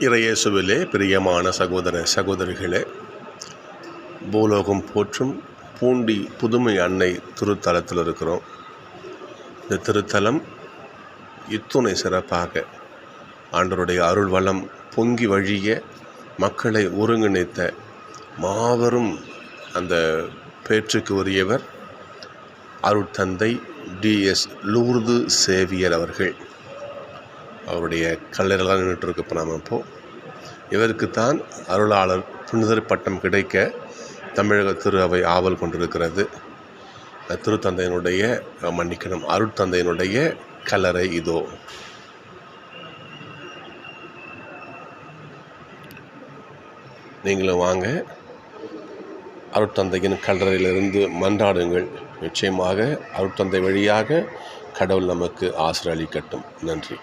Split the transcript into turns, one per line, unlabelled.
இறையேசுவிலே பிரியமான சகோதர சகோதரிகளே பூலோகம் போற்றும் பூண்டி புதுமை அன்னை திருத்தலத்தில் இருக்கிறோம். இந்த திருத்தலம் இத்துணை சிறப்பாக ஆண்டருடைய அருள் வளம் பொங்கி வழிய மக்களை ஒருங்கிணைத்த மாபெரும் அந்த பேற்றுக்கு உரியவர் அருட்தந்தை டிஎஸ் லூர்து சேவியர் அவர்கள். அவருடைய கல்லறைலாம் நின்றுட்டுருக்கு இப்போ நாம் இப்போது இவருக்கு தான் அருளாளர் புனிதர் பட்டம் கிடைக்க தமிழக திரு அவை ஆவல் கொண்டிருக்கிறது. திருத்தந்தையினுடைய மன்னிக்கணும் அருட்தந்தையினுடைய கல்லறை இதோ. நீங்களும் வாங்க. அருட்தந்தையின் கல்லறையிலிருந்து மன்றாடுங்கள். நிச்சயமாக அருட்தந்தை வழியாக கடவுள் நமக்கு ஆசிரியர் அளிக்கட்டும் நன்றி.